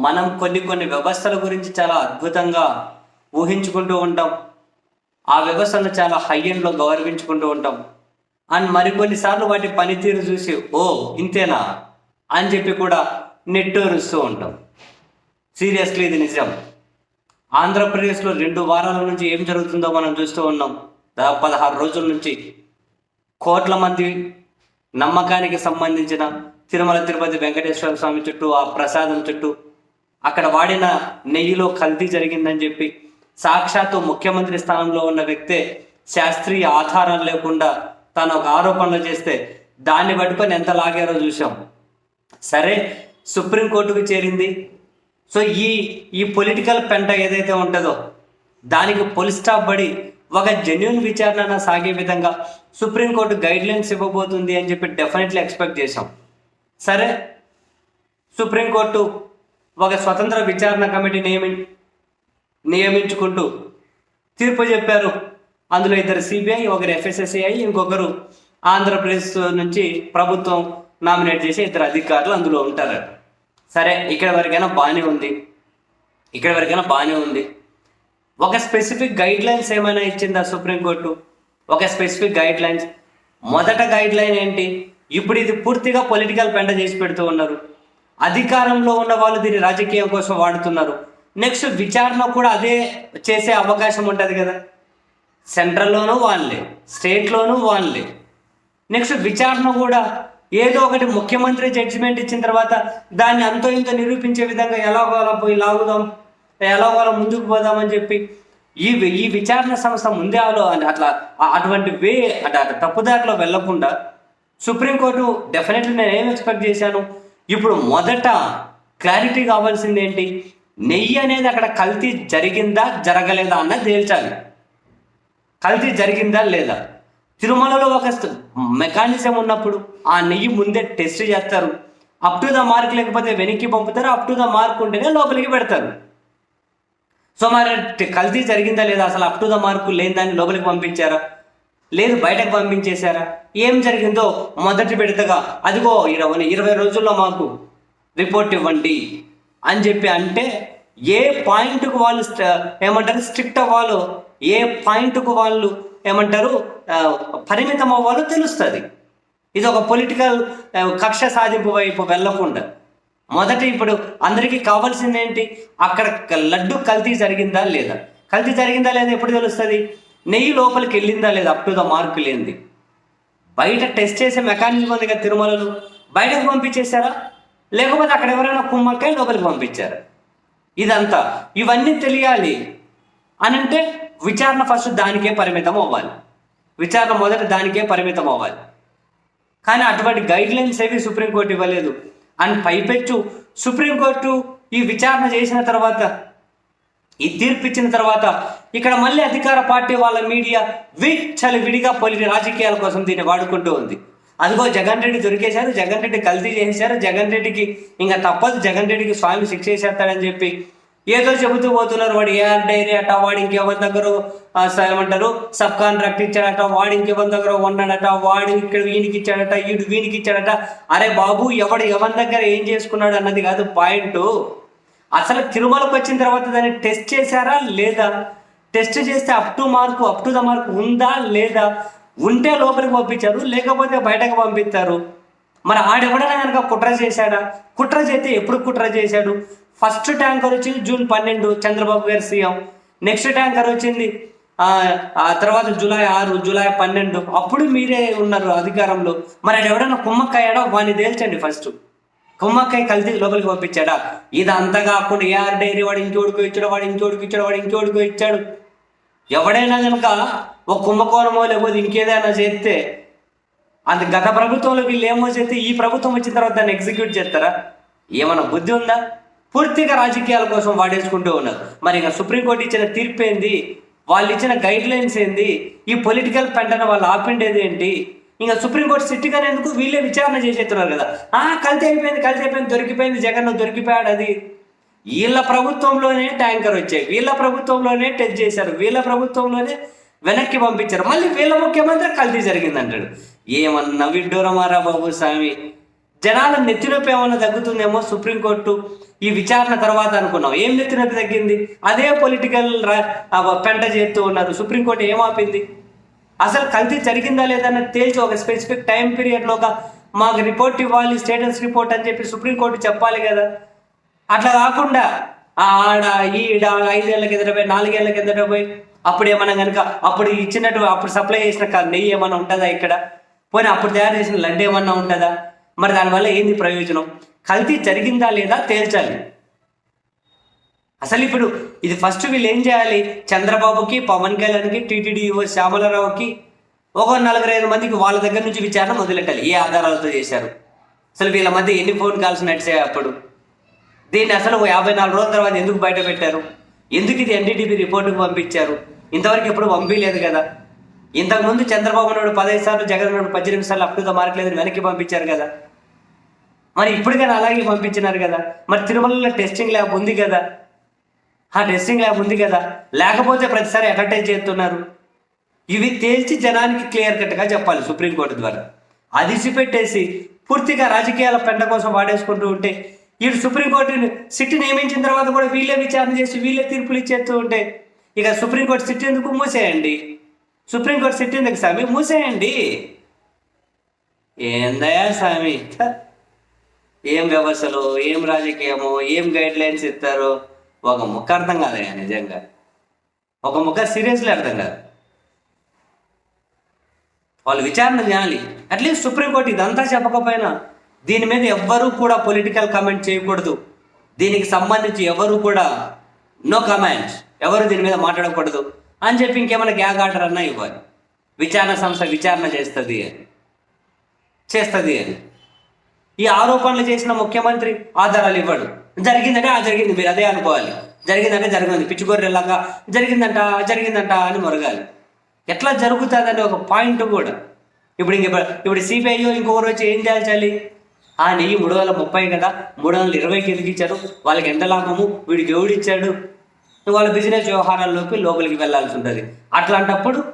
మనం కొన్ని కొన్ని వ్యవస్థల గురించి చాలా అద్భుతంగా ఊహించుకుంటూ ఉంటాం. ఆ వ్యవస్థను చాలా హై ఎండ్లో గౌరవించుకుంటూ ఉంటాం. అండ్ మరికొన్నిసార్లు వాటి పనితీరు చూసి ఓ ఇంతేనా? అని చెప్పి కూడా నెట్టూరుస్తూ ఉంటాం. సీరియస్లీ ఇది నిజం. ఆంధ్రప్రదేశ్లో రెండు వారాల నుంచి ఏం జరుగుతుందో మనం చూస్తూ ఉన్నాం. దాదాపు పదహారు రోజుల నుంచి కోట్ల మంది నమ్మకానికి సంబంధించిన తిరుమల తిరుపతి వెంకటేశ్వర స్వామి చుట్టూ ఆ ప్రసాదం చుట్టూ అక్కడ వాడిన నెయ్యిలో కల్తీ జరిగిందని చెప్పి సాక్షాత్తు ముఖ్యమంత్రి స్థానంలో ఉన్న వ్యక్తే శాస్త్రీయ ఆధారాలు లేకుండా తను ఒక ఆరోపణలు చేస్తే దాన్ని పట్టుకొని ఎంత లాగారో చూసాం సరే సుప్రీంకోర్టుకు చేరింది. సో ఈ ఈ పొలిటికల్ పెంట ఏదైతే ఉంటుందో దానికి పొలిస్టాప్ పడి ఒక జెన్యున్ విచారణ సాగే విధంగా సుప్రీంకోర్టు గైడ్ లైన్స్ ఇవ్వబోతుంది అని చెప్పి డెఫినెట్లీ ఎక్స్పెక్ట్ చేశాం. సరే సుప్రీంకోర్టు ఒక స్వతంత్ర విచారణ కమిటీ నియమి నియమించుకుంటూ తీర్పు చెప్పారు. అందులో ఇద్దరు సిబిఐ ఒకరు ఎఫ్ఎస్ఎస్ఐ ఇంకొకరు ఆంధ్రప్రదేశ్ నుంచి ప్రభుత్వం నామినేట్ చేసే ఇద్దరు అధికారులు అందులో ఉంటారు. సరే ఇక్కడ వరకైనా బాగానే ఉంది. ఇక్కడ వరకైనా బాగానే ఉంది. ఒక స్పెసిఫిక్ గైడ్ లైన్స్ ఏమైనా ఇచ్చిందా సుప్రీంకోర్టు? ఒక స్పెసిఫిక్ గైడ్ లైన్స్ మొదట గైడ్ లైన్ ఏంటి? ఇప్పుడు ఇది పూర్తిగా పొలిటికల్ పెంట చేసి పెడుతూ ఉన్నారు. అధికారంలో ఉన్న వాళ్ళు దీన్ని రాజకీయం కోసం వాడుతున్నారు. నెక్స్ట్ విచారణ కూడా అదే చేసే అవకాశం ఉంటుంది కదా. సెంట్రల్లోనూ వాళ్ళే స్టేట్లోనూ వాళ్ళే. నెక్స్ట్ విచారణ కూడా ఏదో ఒకటి ముఖ్యమంత్రి జడ్జిమెంట్ ఇచ్చిన తర్వాత దాన్ని అంతో ఇంతో నిరూపించే విధంగా ఎలాగోలా పోయి లాగుదాం ఎలాగోలా ముందుకు పోదామని చెప్పి ఈ ఈ విచారణ సంస్థ ముందే ఆలో అట్లా అటువంటి వే అంటే అట్లా తప్పుదారిలో వెళ్ళకుండా సుప్రీంకోర్టు డెఫినెట్లీ నేను ఏం ఎక్స్పెక్ట్ చేశాను? ఇప్పుడు మొదట క్లారిటీ కావాల్సింది ఏంటి? నెయ్యి అనేది అక్కడ కల్తీ జరిగిందా జరగలేదా అన్నది తేల్చాలి. కల్తీ జరిగిందా లేదా? తిరుమలలో ఒక మెకానిజం ఉన్నప్పుడు ఆ నెయ్యి ముందే టెస్ట్ చేస్తారు. అప్ టు ద మార్క్ లేకపోతే వెనక్కి పంపుతారు అప్ టు ద మార్క్ ఉంటేనే లోపలికి పెడతారు. సో మరి కల్తీ జరిగిందా లేదా? అసలు అప్ టు ద మార్క్ లేని దాన్ని లోపలికి పంపించారా? లేదు బయటకు పంపించేశారా? ఏం జరిగిందో మొదటి పెడతగా అదిగో ఇరవై ఇరవై రోజుల్లో మాకు రిపోర్ట్ ఇవ్వండి అని చెప్పి అంటే ఏ పాయింట్కు వాళ్ళు ఏమంటారు స్ట్రిక్ట్ అవ్వాలో ఏ పాయింట్కు వాళ్ళు ఏమంటారు పరిమితం అవ్వాలో తెలుస్తుంది. ఇది ఒక పొలిటికల్ కక్ష సాధింపు వైపు వెళ్ళకుండా. మొదట ఇప్పుడు అందరికీ కావాల్సింది ఏంటి అక్కడ లడ్డు కల్తీ జరిగిందా లేదా? కల్తీ జరిగిందా లేదా ఎప్పుడు తెలుస్తుంది? నెయ్యి లోపలికి వెళ్ళిందా లేదా అప్ టు ద మార్క్ లేనిది. బయట టెస్ట్ చేసే మెకానిజం ఉంది కదా తిరుమలలో. బయటకు పంపించేశారా? లేకపోతే అక్కడ ఎవరైనా కుమ్మక్కాయ లోపలికి పంపించారా? ఇదంతా. ఇవన్నీ తెలియాలి. అని అంటే విచారణ ఫస్ట్ దానికే పరిమితం అవ్వాలి. విచారణ మొదట దానికే పరిమితం అవ్వాలి. కానీ అటువంటి గైడ్ లైన్స్ ఏవి సుప్రీంకోర్టు ఇవ్వలేదు. అండ్ పైపెచ్చు. సుప్రీంకోర్టు ఈ విచారణ చేసిన తర్వాత ఈ తీర్పు ఇచ్చిన తర్వాత ఇక్కడ మళ్ళీ అధికార పార్టీ వాళ్ళ మీడియా విచ్చలి విడిగా పలిని రాజకీయాల కోసం దీన్ని వాడుకుంటూ ఉంది. అదిగో జగన్ రెడ్డి దొరికేశారు జగన్ రెడ్డి కల్తీ చేశారు జగన్ రెడ్డికి ఇంకా తప్పదు జగన్ రెడ్డికి స్వామి శిక్ష చేసేస్తాడని చెప్పి ఏదో చెబుతూ పోతున్నారు. వాడు ఏఆర్ డైరీ అట వాడు ఇంకెవరి దగ్గర ఏమంటారు సబ్ కాంట్రాక్ట్ ఇచ్చాడట వాడు ఇంకెవరి దగ్గర ఉన్నాడట వాడు ఇక్కడ వీనికి ఇచ్చాడట వీడు వీనికి ఇచ్చాడట. అరే బాబు ఎవడు ఎవరి దగ్గర ఏం చేసుకున్నాడు అన్నది కాదు పాయింట్. అసలు తిరుమలకు వచ్చిన తర్వాత దాన్ని టెస్ట్ చేశారా? లేదా? టెస్ట్ చేస్తే up to mark up to the mark ఉందా? లేదా? ఉంటే లోపలికి పంపించారు లేకపోతే బయటకు పంపిస్తారు. మరి ఆడెవడైనా కనుక కుట్ర చేశాడా? కుట్ర చేస్తే ఎప్పుడు కుట్ర చేశాడు? ఫస్ట్ ట్యాంకర్ వచ్చింది జూన్ పన్నెండు చంద్రబాబు గారి సీఎం. నెక్స్ట్ ట్యాంకర్ వచ్చింది ఆ తర్వాత జూలై ఆరు జూలై పన్నెండు. అప్పుడు మీరే ఉన్నారు అధికారంలో. మరి ఆడు ఎవడైనా కుమ్మక్కయ్యాడో? వాడిని తేల్చండి ఫస్ట్ కుమ్మక్కయ్య కలిసి లోపలికి పంపించాడా? ఇది కాకుండా ఏఆర్ డైరీ వాడు ఇంకోడికో ఇచ్చాడు వాడు ఇంకోడికి ఇచ్చాడు వాడు ఇంకోడికో ఇచ్చాడు? ఎవడైనా కనుక ఒక కుంభకోణమో లేకపోతే ఇంకేదైనా చేస్తే అది గత ప్రభుత్వంలో వీళ్ళు ఏమో చేస్తే ఈ ప్రభుత్వం వచ్చిన తర్వాత దాన్ని ఎగ్జిక్యూట్ చేస్తారా? ఏమైనా బుద్ధి ఉందా? పూర్తిగా రాజకీయాల కోసం వాడేసుకుంటూ ఉన్నారు. మరి ఇంకా సుప్రీంకోర్టు ఇచ్చిన తీర్పు ఏంది? వాళ్ళు ఇచ్చిన గైడ్ లైన్స్ ఏంది? ఈ పొలిటికల్ పెంటను వాళ్ళు ఆపిండేది ఏంటి? ఇంకా సుప్రీంకోర్టు సిట్టిగానే ఎందుకు వీళ్ళే విచారణ చేసేస్తున్నారు కదా. ఆ కలిసి అయిపోయింది కలిసి అయిపోయింది దొరికిపోయింది జగన్ దొరికిపోయాడు అది. వీళ్ళ ప్రభుత్వంలోనే ట్యాంకర్ వచ్చాయి. వీళ్ళ ప్రభుత్వంలోనే టెస్ట్ చేశారు. వీళ్ళ ప్రభుత్వంలోనే వెనక్కి పంపించారు. మళ్ళీ వీళ్ళ ముఖ్యమంత్రి కల్తీ జరిగింది అంటాడు ఏమన్నా విడ్డూరమారా బాబు స్వామి జనాల నెత్తినొప్పి ఏమైనా తగ్గుతుందేమో సుప్రీంకోర్టు ఈ విచారణ తర్వాత అనుకున్నాం. ఏం నెత్తినొప్పి తగ్గింది? అదే పొలిటికల్ పెంట చేస్తూ ఉన్నారు. సుప్రీంకోర్టు ఏం ఆపింది అసలు కల్తీ జరిగిందా లేదన్న తేల్చి ఒక స్పెసిఫిక్ టైం పీరియడ్లోగా మాకు రిపోర్ట్ ఇవ్వాలి స్టేటస్ రిపోర్ట్ అని చెప్పి సుప్రీంకోర్టు చెప్పాలి కదా. అట్లా కాకుండా ఆడ ఈడ ఐదేళ్ళ కిందట పోయి నాలుగేళ్ళ కిందట పోయి అప్పుడు ఏమన్నా కనుక అప్పుడు ఇచ్చినట్టు అప్పుడు సప్లై చేసిన నెయ్యి ఏమన్నా ఉంటుందా ఇక్కడ? పోనీ అప్పుడు తయారు చేసిన లడ్డు ఏమన్నా ఉంటుందా? మరి దానివల్ల ఏంది ప్రయోజనం? కల్తీ జరిగిందా లేదా తేల్చాలి. అసలు ఇప్పుడు ఇది ఫస్ట్ వీళ్ళు ఏం చేయాలి? చంద్రబాబుకి పవన్ కళ్యాణ్కి టీటీడీ శ్యామలరావుకి ఒక నలభై ఐదు మందికి వాళ్ళ దగ్గర నుంచి విచారణ మొదలెట్టాలి. ఏ ఆధారాలతో చేశారు? అసలు వీళ్ళ మధ్య ఎన్ని ఫోన్ కాల్స్ నడిచాయి అప్పుడు? దీన్ని అసలు ఓ యాభై నాలుగు రోజుల తర్వాత ఎందుకు బయట పెట్టారు? ఎందుకు ఇది ఎన్డీటీపీ రిపోర్టుకు పంపించారు? ఇంతవరకు ఎప్పుడు పంపించలేదు కదా. ఇంతకుముందు చంద్రబాబు నాయుడు పదహైదు సార్లు జగన్ నాయుడు పద్దెనిమిది సార్లు అప్పుడుగా మార్కలేదు వెనక్కి పంపించారు కదా. మరి ఇప్పుడు కానీ అలాగే పంపించినారు కదా. మరి తిరుమలలో టెస్టింగ్ ల్యాబ్ ఉంది కదా. ఆ డ్రెస్సింగ్ ల్యాబ్ ఉంది కదా. లేకపోతే ప్రతిసారి అడ్వర్టైజ్ చేస్తున్నారు. ఇవి తేల్చి జనానికి క్లియర్ కట్గా చెప్పాలి సుప్రీంకోర్టు ద్వారా. అదిసి పెట్టేసి పూర్తిగా రాజకీయాల పెంట కోసం వాడేసుకుంటూ ఉంటే వీడు సుప్రీంకోర్టుని సిట్ నియమించిన తర్వాత కూడా వీళ్ళే విచారణ చేసి వీళ్ళే తీర్పులు ఇచ్చేస్తూ ఉంటే ఇక సుప్రీంకోర్టు సిట్ ఎందుకు మూసేయండి? సుప్రీంకోర్టు సిట్ ఎందుకు స్వామి? మూసేయండి. ఏందయా స్వామి? ఏం వ్యవస్థలు ఏం రాజకీయమో ఏం గైడ్ లైన్స్ ఇస్తారో? ఒక ముక్క అర్థం కాదయ్యా నిజంగా. ఒక ముక్క సీరియస్లీ అర్థం కాదు. వాళ్ళు విచారణ చేయాలి. అట్లీస్ట్ సుప్రీంకోర్టు ఇదంతా చెప్పకపోయినా దీని మీద ఎవ్వరూ కూడా పొలిటికల్ కమెంట్ చేయకూడదు. దీనికి సంబంధించి ఎవరు కూడా నో కమెంట్స్ ఎవరు దీని మీద మాట్లాడకూడదు అని చెప్పి ఇంకేమైనా గ్యాగ్ ఆర్డర్ అన్నా ఇవ్వాలి. విచారణ సంస్థ విచారణ చేస్తుంది అని. చేస్తుంది అని. ఈ ఆరోపణలు చేసిన ముఖ్యమంత్రి ఆధారాలు ఇవ్వడు. జరిగిందంటే ఆ జరిగింది మీరు అదే అనుకోవాలి. జరిగిందంటే జరిగింది. పిచ్చిగొర్రెలాగా జరిగిందంట జరిగిందంట అని మొరగాలి. ఎట్లా జరుగుతుందని ఒక పాయింట్ కూడా. ఇప్పుడు ఇంక ఇప్పుడు సిబిఐ ఇంకొకరు వచ్చి ఏం చేయాలి ఆ నెయ్యి మూడు వందల ముప్పై కదా మూడు వందల ఇరవైకి ఎందుకు ఇచ్చారు. వాళ్ళకి ఎంత లాభము? వీడికి ఎవడు ఇచ్చాడు? వాళ్ళ బిజినెస్ వ్యవహారాల్లోకి లోపలికి వెళ్ళాల్సి ఉంటుంది. అట్లాంటప్పుడు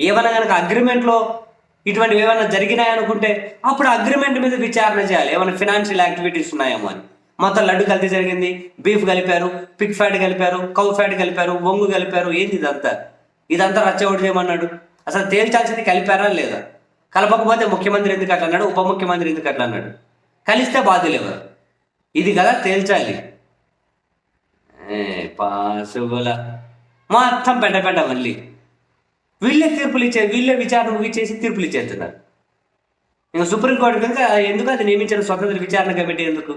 ఏమైనా కనుక అగ్రిమెంట్లో ఇటువంటివి ఏమైనా జరిగినాయనుకుంటే అప్పుడు అగ్రిమెంట్ మీద విచారణ చేయాలి. ఏమైనా ఫినాన్షియల్ యాక్టివిటీస్ ఉన్నాయేమో అని. మొత్తం లడ్డు కలిపి జరిగింది బీఫ్ కలిపారు పిక్ ఫ్యాట్ కలిపారు కౌ ఫ్యాట్ కలిపారు బొంగు కలిపారు ఏంది ఇదంతా? ఇదంతా రచ్చగొట్టు చేయమన్నాడు అసలు తేల్చాల్సింది కలిపారా లేదా? కలపకపోతే ముఖ్యమంత్రి ఎందుకు అట్లా అన్నాడు? ఉప ముఖ్యమంత్రి ఎందుకు అట్లా అన్నాడు? కలిస్తే బాధ్యులు ఇది కదా తేల్చాలి. ఏ, పాసుగుల. మొత్తం పెంట పెంట మళ్ళీ. వీళ్ళే తీర్పులు ఇచ్చే వీళ్ళే విచారణ ముగిచేసి తీర్పులు ఇచ్చేస్తున్నారు ఇంకా సుప్రీంకోర్టు కనుక ఎందుకు అది నియమించిన స్వతంత్ర విచారణ కమిటీ ఎందుకు?